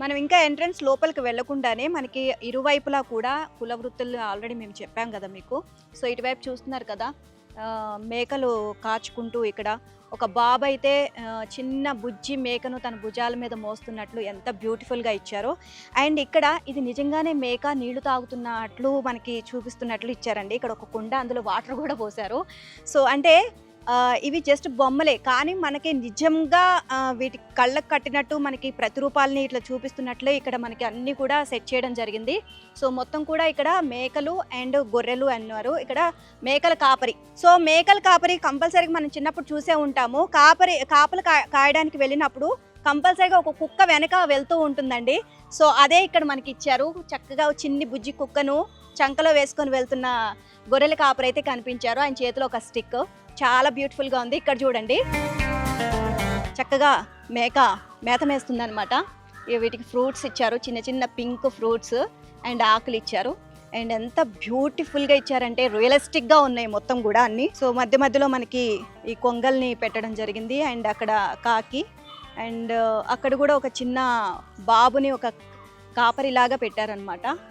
మనం ఇంకా ఎంట్రన్స్ లోపలికి వెళ్ళకుండానే మనకి ఇరువైపులా కూడా కుల వృత్తులు ఆల్రెడీ మేము చెప్పాం కదా మీకు. సో ఇటువైపు చూస్తున్నారు కదా మేకలు కాచుకుంటూ ఇక్కడ. ఒక బాబు అయితే చిన్న బుజ్జి మేకను తన భుజాల మీద మోస్తున్నట్లు ఎంత బ్యూటిఫుల్గా ఇచ్చారో. అండ్ ఇక్కడ ఇది నిజంగానే మేక నీళ్ళు తాగుతున్నట్లు మనకి చూపిస్తున్నట్లు ఇచ్చారండి. ఇక్కడ ఒక కుండ అందులో వాటర్ కూడా పోసారు సో అంటే ఇవి జస్ట్ బొమ్మలే. కానీ మనకి నిజంగా వీటి కళ్ళకు కట్టినట్టు మనకి ప్రతిరూపాలని ఇట్లా చూపిస్తున్నట్లే ఇక్కడ మనకి అన్నీ కూడా సెట్ చేయడం జరిగింది. సో మొత్తం కూడా ఇక్కడ మేకలు అండ్ గొర్రెలు అన్నారు. ఇక్కడ మేకల కాపరి. సో మేకల కాపరి కంపల్సరీగా మనం చిన్నప్పుడు చూసే ఉంటాము. కాపరి కాపలు కాయడానికి వెళ్ళినప్పుడు కంపల్సరీగా ఒక కుక్క వెనక వెళ్తూ ఉంటుందండి. సో అదే ఇక్కడ మనకి ఇచ్చారు చక్కగా చిన్ని బుజ్జి కుక్కను చంకలో వేసుకొని వెళ్తున్న గొర్రెల కాపరైతే అయితే కనిపించారు. ఆయన చేతిలో ఒక స్టిక్. చాలా బ్యూటిఫుల్గా ఉంది. ఇక్కడ చూడండి. చక్కగా మేక మేత మేస్తుంది అనమాట వీటికి ఫ్రూట్స్ ఇచ్చారు. చిన్న చిన్న పింక్ ఫ్రూట్స్ అండ్ ఆకులు ఇచ్చారు. అండ్ ఎంత బ్యూటిఫుల్గా ఇచ్చారంటే రియలిస్టిక్గా ఉన్నాయి మొత్తం కూడా అన్ని. సో మధ్య మధ్యలో మనకి ఈ కొంగల్ని పెట్టడం జరిగింది. అండ్ అక్కడ కాకి అండ్ అక్కడ కూడా ఒక చిన్న బాబుని ఒక కాపరిలాగా పెట్టారనమాట